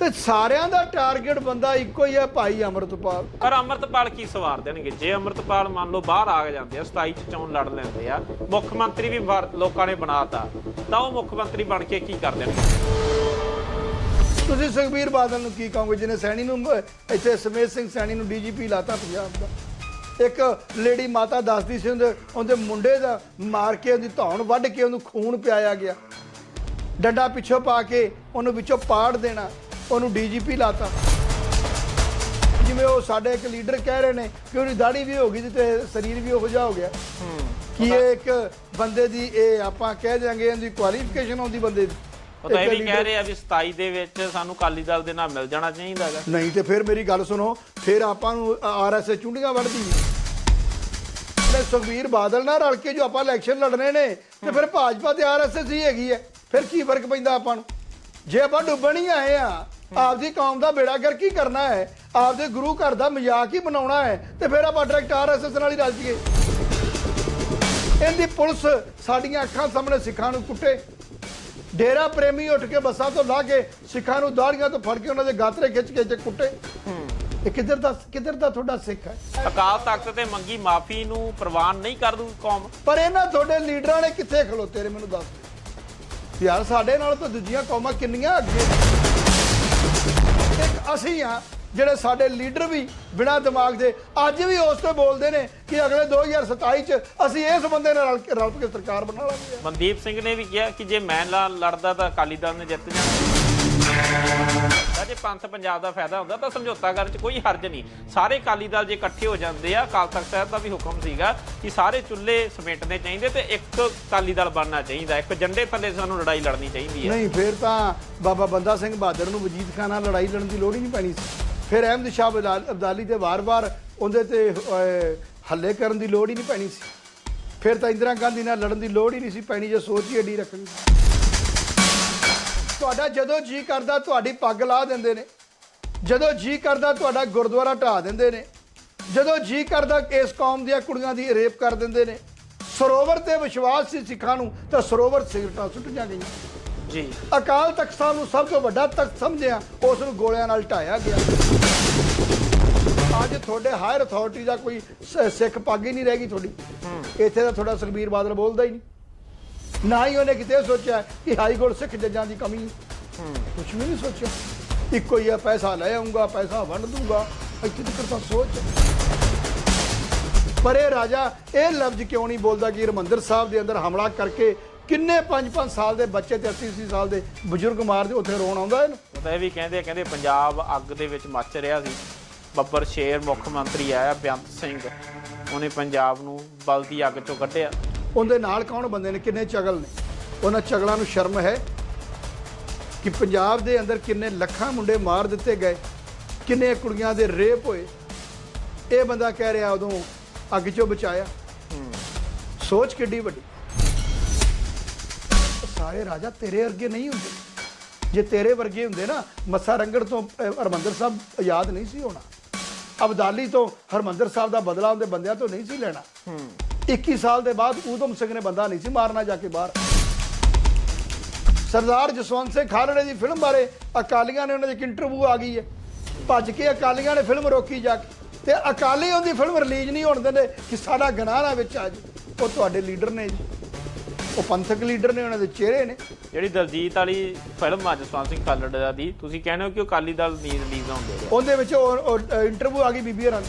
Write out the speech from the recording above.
ਤੇ ਸਾਰਿਆਂ ਦਾ ਟਾਰਗੇਟ ਬੰਦਾ ਇੱਕੋ ਹੀ ਹੈ ਭਾਈ ਅਮਰਤਪਾਲ। ਪਰ ਅਮਰਤਪਾਲ ਕੀ ਸਵਾਰ ਦੇਣਗੇ? ਜੇ ਅਮਰਤਪਾਲ ਮੰਨ ਲਓ ਬਾਹਰ ਆ ਜਾਂਦੇ ਆ 27 ਚ ਚੋਣ ਲੜ ਲੈਂਦੇ ਆ ਮੁੱਖ ਮੰਤਰੀ ਵੀ ਲੋਕਾਂ ਨੇ ਬਣਾਤਾ ਤਾਂ ਉਹ ਮੁੱਖ ਮੰਤਰੀ ਬਣ ਕੇ ਕੀ ਕਰ ਦੇਣਗੇ? ਤੁਸੀਂ ਸੁਖਬੀਰ ਬਾਦਲ ਨੂੰ ਕੀ ਕਹੋਗੇ ਜਿਹਨੇ ਸੈਣੀ ਨੂੰ ਇੱਥੇ ਸਮੇਤ ਸਿੰਘ ਸੈਣੀ ਨੂੰ ਡੀਜੀਪੀ ਲਾਤਾ ਪੰਜਾਬ ਦਾ? ਇੱਕ ਲੇਡੀ ਮਾਤਾ ਦੱਸਦੀ ਸੀ ਉਹਦੇ ਉਹਦੇ ਮੁੰਡੇ ਦਾ ਮਾਰ ਕੇ ਉਹਦੀ ਧੌਣ ਵੱਢ ਕੇ ਉਹਨੂੰ ਖੂਨ ਪਿਆਇਆ ਗਿਆ। ਡੰਡਾ ਪਿੱਛੋਂ ਪਾ ਕੇ ਉਹਨੂੰ ਵਿੱਚੋਂ ਪਾੜ ਦੇਣਾ। ਉਹਨੂੰ ਡੀਜੀਪੀ ਲਾਤਾ। ਜਿਵੇਂ ਉਹ ਸਾਡੇ ਇੱਕ ਲੀਡਰ ਕਹਿ ਰਹੇ ਨੇ ਕਿ ਉਹਦੀ ਦਾੜੀ ਵੀ ਹੋ ਗਈ ਤੇ ਸਰੀਰ ਵੀ ਉਹੋ ਜਿਹਾ ਹੋ ਗਿਆ। ਕਿ ਇਹ ਇੱਕ ਬੰਦੇ ਦੀ ਇਹ ਆਪਾਂ ਕਹਿ ਦਿਆਂਗੇ ਇਹਦੀ ਕੁਆਲੀਫਿਕੇਸ਼ਨ ਹੁੰਦੀ ਬੰਦੇ ਦੀ। ਉਹ ਤਾਂ ਇਹ ਵੀ ਕਹਿ ਰਹੇ ਆ ਵੀ 27 ਦੇ ਵਿੱਚ ਸਾਨੂੰ ਅਕਾਲੀ ਦਲ ਦੇ ਨਾਲ ਮਿਲ ਜਾਣਾ ਚਾਹੀਦਾ ਹੈਗਾ। ਨਹੀਂ ਤੇ ਫਿਰ ਮੇਰੀ ਗੱਲ ਸੁਣੋ ਫਿਰ ਆਪਾਂ ਨੂੰ ਆਰਐਸਏ ਚੁੰਡੀਆਂ ਵੜਦੀ ਤੇ ਸੁਖਬੀਰ ਬਾਦਲ ਨਾਲ ਰਲ ਕੇ ਜੋ ਆਪਾਂ ਇਲੈਕਸ਼ਨ ਲੜਨੇ ਨੇ ਤੇ ਫਿਰ ਭਾਜਪਾ ਤੇ ਆਰਐਸਐਸ ਹੀ ਹੈਗੀ ਹੈ। ਫਿਰ ਕੀ ਫ਼ਰਕ ਪੈਂਦਾ ਆਪਾਂ ਨੂੰ? ਜੇ ਆਪਾਂ ਡੁੱਬਣ ਹੀ ਆਏ ਆ ਆਪਦੀ ਕੌਮ ਦਾ ਬੇੜਾ ਕਰ ਕੀ ਕਰਨਾ ਹੈ? ਆਪਦੇ ਗੁਰੂ ਘਰ ਦਾ ਮਜ਼ਾਕ ਹੀ ਬਣਾਉਣਾ ਹੈ ਤੇ ਫਿਰ ਆਪਾਂ ਡਾਇਰੈਕਟ ਆਰਐਸਐਸ ਨਾਲ ਹੀ ਰਲ ਜੀਏ। ਇਹਦੀ ਪੁਲਿਸ ਸਾਡੀਆਂ ਅੱਖਾਂ ਸਾਹਮਣੇ ਸਿੱਖਾਂ ਨੂੰ ਕੁੱਟੇ। ਡੇਰਾ ਪ੍ਰੇਮੀ ਉੱਠ ਕੇ ਬੱਸਾਂ ਤੋਂ ਲਾ ਕੇ ਸਿੱਖਾਂ ਨੂੰ ਦਾੜੀਆਂ ਤੋਂ ਫੜ ਕੇ ਉਹਨਾਂ ਦੇ ਗਾਤਰੇ ਖਿੱਚ ਕੇ ਤੇ ਕੁੱਟੇ। ਇਹ ਕਿੱਧਰ ਦਾ ਕਿੱਧਰ ਦਾ ਤੁਹਾਡਾ ਸਿੱਖ ਹੈ? ਅਕਾਲ ਤਖਤ ਤੇ ਮੰਗੀ ਮਾਫੀ ਨੂੰ ਪ੍ਰਵਾਨ ਨਹੀਂ ਕਰ ਦੂ ਕੌਮ। ਪਰ ਇਹਨਾਂ ਤੁਹਾਡੇ ਲੀਡਰਾਂ ਨੇ ਕਿੱਥੇ ਖਲੋਤੇ ਨੇ ਮੈਨੂੰ ਦੱਸ ਦਿਓ। ਯਾਰ ਸਾਡੇ ਨਾਲ ਤਾਂ ਦੂਜੀਆਂ ਕੌਮਾਂ ਕਿੰਨੀਆਂ ਅੱਗੇ। ਇੱਕ ਅਸੀਂ ਆ ਜਿਹੜੇ ਸਾਡੇ ਲੀਡਰ ਵੀ ਬਿਨਾਂ ਦਿਮਾਗ ਦੇ ਅੱਜ ਵੀ ਉਸ ਤੋਂ ਬੋਲਦੇ ਨੇ ਕਿ ਅਗਲੇ 2027 ਚ ਅਸੀਂ ਇਸ ਬੰਦੇ ਨਾਲ ਰਲ ਕੇ ਰਲ ਕੇ ਸਰਕਾਰ ਬਣਾ ਲਾਂਗੇ। ਮਨਦੀਪ ਸਿੰਘ ਨੇ ਵੀ ਕਿਹਾ ਕਿ ਜੇ ਮੈਂ ਲਾ- ਲੜਦਾ ਤਾਂ ਅਕਾਲੀ ਦਲ ਨੇ ਜਿੱਤ ਜਾਣਾ। ਜੇ ਪੰਥ ਪੰਜਾਬ ਦਾ ਫਾਇਦਾ ਹੁੰਦਾ ਤਾਂ ਸਮਝੌਤਾ ਕਰਨ 'ਚ ਕੋਈ ਹਰਜ ਨਹੀਂ। ਸਾਰੇ ਅਕਾਲੀ ਦਲ ਜੇ ਇਕੱਠੇ ਹੋ ਜਾਂਦੇ ਆ, ਅਕਾਲ ਤਖਤ ਸਾਹਿਬ ਦਾ ਵੀ ਹੁਕਮ ਸੀਗਾ ਕਿ ਸਾਰੇ ਚੁੱਲ੍ਹੇ ਸਮੇਟਣੇ ਚਾਹੀਦੇ ਤੇ ਇੱਕ ਅਕਾਲੀ ਦਲ ਬਣਨਾ ਚਾਹੀਦਾ। ਇੱਕ ਝੰਡੇ ਥੱਲੇ ਸਾਨੂੰ ਲੜਾਈ ਲੜਨੀ ਚਾਹੀਦੀ ਹੈ। ਨਹੀਂ, ਫਿਰ ਤਾਂ ਬਾਬਾ ਬੰਦਾ ਸਿੰਘ ਬਹਾਦਰ ਨੂੰ ਵਜੀਦ ਖਾਨ ਨਾਲ ਲੜਾਈ ਲੜਨ ਦੀ ਲੋੜ ਹੀ ਨਹੀਂ ਪੈਣੀ ਸੀ। ਫਿਰ ਅਹਿਮਦ ਸ਼ਾਹ ਅਬਦਾਲ- ਅਬਦਾਲੀ ਤੇ ਵਾਰ-ਵਾਰ ਉਹਦੇ ਤੇ ਹੱਲੇ ਕਰਨ ਦੀ ਲੋੜ ਹੀ ਨਹੀਂ ਪੈਣੀ ਸੀ। ਫਿਰ ਤਾਂ ਇੰਦਰਾ ਗਾਂਧੀ ਨਾਲ ਲੜਨ ਦੀ ਲੋੜ ਹੀ ਨਹੀਂ ਸੀ ਪੈਣੀ, ਜੇ ਸੋਚ ਹੀ ਏਡੀ ਰੱਖਣੀ ਤੁਹਾਡਾ ਜਦੋਂ ਜੀ ਕਰਦਾ ਤੁਹਾਡੀ ਪੱਗ ਲਾ ਦਿੰਦੇ ਨੇ। ਜਦੋਂ ਜੀ ਕਰਦਾ ਤੁਹਾਡਾ ਗੁਰਦੁਆਰਾ ਢਾ ਦਿੰਦੇ ਨੇ। ਜਦੋਂ ਜੀ ਕਰਦਾ ਇਸ ਕੌਮ ਦੀਆਂ ਕੁੜੀਆਂ ਦੀ ਰੇਪ ਕਰ ਦਿੰਦੇ ਨੇ। ਸਰੋਵਰ ਤੇ ਵਿਸ਼ਵਾਸ ਸੀ ਸਿੱਖਾਂ ਨੂੰ ਤਾਂ ਸਰੋਵਰ ਸਿਗਰਟਾਂ ਸੁੱਟੀਆਂ ਗਈਆਂ। ਜੀ। ਅਕਾਲ ਤਖਤ ਸਾਹਿਬ ਨੂੰ ਸਭ ਤੋਂ ਵੱਡਾ ਤਖਤ ਸਮਝਿਆ ਉਸ ਨੂੰ ਗੋਲਿਆਂ ਨਾਲ ਢਾਇਆ ਗਿਆ। ਅੱਜ ਤੁਹਾਡੇ ਹਾਇਰ ਅਥਾਰਟੀ ਦਾ ਕੋਈ ਸਿੱਖ ਪੱਗ ਹੀ ਨਹੀਂ ਰਹਿ ਗਈ ਤੁਹਾਡੀ। ਇੱਥੇ ਤਾਂ ਤੁਹਾਡਾ ਸੁਖਬੀਰ ਬਾਦਲ ਬੋਲਦਾ ਹੀ ਨਹੀਂ। ਨਾ ਹੀ ਉਹਨੇ ਕਿਤੇ ਸੋਚਿਆ ਕਿ ਹਾਈ ਕੋਰਟ ਸਿੱਖ ਜੱਜਾਂ ਦੀ ਕਮੀ। ਕੁਝ ਵੀ ਨਹੀਂ ਸੋਚਿਆ। ਇੱਕੋ ਹੀ ਆ, ਪੈਸਾ ਲੈ ਆਉਂਗਾ ਪੈਸਾ ਵੰਡ ਦੂੰਗਾ ਇੱਥੇ ਤੱਕ ਤਾਂ ਸੋਚ। ਪਰ ਇਹ ਰਾਜਾ, ਇਹ ਲਫ਼ਜ਼ ਕਿਉਂ ਨਹੀਂ ਬੋਲਦਾ ਕਿ ਹਰਿਮੰਦਰ ਸਾਹਿਬ ਦੇ ਅੰਦਰ ਹਮਲਾ ਕਰਕੇ ਕਿੰਨੇ 5-5 ਸਾਲ ਦੇ ਬੱਚੇ ਤੇ 80-80 ਸਾਲ ਦੇ ਬਜ਼ੁਰਗ ਮਾਰਦੇ ਉੱਥੇ ਰੋਣ ਆਉਂਦਾ ਇਹਨੂੰ? ਉਹ ਇਹ ਵੀ ਕਹਿੰਦੇ ਕਹਿੰਦੇ ਪੰਜਾਬ ਅੱਗ ਦੇ ਵਿੱਚ ਮੱਚ ਰਿਹਾ ਸੀ। ਬੱਬਰ ਸ਼ੇਰ ਮੁੱਖ ਮੰਤਰੀ ਆਇਆ ਬੇਅੰਤ ਸਿੰਘ। ਉਹਨੇ ਪੰਜਾਬ ਨੂੰ ਬਲਦੀ ਅੱਗ ਚੋਂ ਕੱਢਿਆ। ਉਹਦੇ ਨਾਲ ਕੌਣ ਬੰਦੇ ਨੇ ਕਿੰਨੇ ਚਗਲ ਨੇ? ਉਹਨਾਂ ਚਗਲਾਂ ਨੂੰ ਸ਼ਰਮ ਹੈ ਕਿ ਪੰਜਾਬ ਦੇ ਅੰਦਰ ਕਿੰਨੇ ਲੱਖਾਂ ਮੁੰਡੇ ਮਾਰ ਦਿੱਤੇ ਗਏ ਕਿੰਨੇ ਕੁੜੀਆਂ ਦੇ ਰੇਪ ਹੋਏ। ਇਹ ਬੰਦਾ ਕਹਿ ਰਿਹਾ ਉਦੋਂ ਅੱਗ ਚੋਂ ਬਚਾਇਆ। ਸੋਚ ਕਿੱਡੀ ਵੱਡੀ। ਸਾਰੇ ਰਾਜਾ ਤੇਰੇ ਵਰਗੇ ਨਹੀਂ ਹੁੰਦੇ। ਜੇ ਤੇਰੇ ਵਰਗੇ ਹੁੰਦੇ ਨਾ ਮੱਸਾ ਰੰਗੜ ਤੋਂ ਅਹ, ਹਰਮੰਦਰ ਸਾਹਿਬ ਆਜ਼ਾਦ ਨਹੀਂ ਸੀ ਹੋਣਾ। ਅਬਦਾਲੀ ਤੋਂ ਹਰਮੰਦਰ ਸਾਹਿਬ ਦਾ ਬਦਲਾ ਉਹਦੇ ਬੰਦਿਆਂ ਤੋਂ ਨਹੀਂ ਸੀ ਲੈਣਾ। 21 ਸਾਲ ਦੇ ਬਾਅਦ ਊਧਮ ਸਿੰਘ ਨੇ ਬੰਦਾ ਨਹੀਂ ਸੀ ਮਾਰਨਾ ਜਾ ਕੇ ਬਾਹਰ। ਸਰਦਾਰ ਜਸਵੰਤ ਸਿੰਘ ਖਾਲੜੇ ਦੀ ਫਿਲਮ ਬਾਰੇ ਅਕਾਲੀਆਂ ਨੇ ਉਹਨਾਂ ਦੀ ਇੱਕ ਇੰਟਰਵਿਊ ਆ ਗਈ ਹੈ। ਭੱਜ ਕੇ ਅਕਾਲੀਆਂ ਨੇ ਫਿਲਮ ਰੋਕੀ ਜਾ ਕੇ। ਤੇ ਅਕਾਲੀ ਉਹਦੀ ਫਿਲਮ ਰਿਲੀਜ਼ ਨਹੀਂ ਹੋਣ ਦਿੰਦੇ ਕਿ ਸਾਡਾ ਗਨਾਹ ਨਾ ਵਿੱਚ ਆ ਜੇ ਉਹ ਤੁਹਾਡੇ ਲੀਡਰ ਨੇ ਜੀ। ਉਹ ਪੰਥਕ ਲੀਡਰ ਨੇ ਉਹਨਾਂ ਦੇ ਚਿਹਰੇ ਨੇ। ਜਿਹੜੀ ਦਲਜੀਤ ਵਾਲੀ ਫਿਲਮ ਆ ਜਸਵੰਤ ਸਿੰਘ ਖਾਲੜਾ ਦੀ ਤੁਸੀਂ ਕਹਿੰਦੇ ਹੋ ਕਿ ਉਹ ਅਕਾਲੀ ਦਲ ਨਹੀਂ ਰਿਲੀਜ਼ ਹੋਣ ਦੇ ਰਿਹਾ। ਉਹਦੇ ਵਿੱਚ ਉਹ ਇੰਟਰਵਿਊ ਆ ਗਈ ਬੀਬੀ ਹਰਾਂ ਦੀ।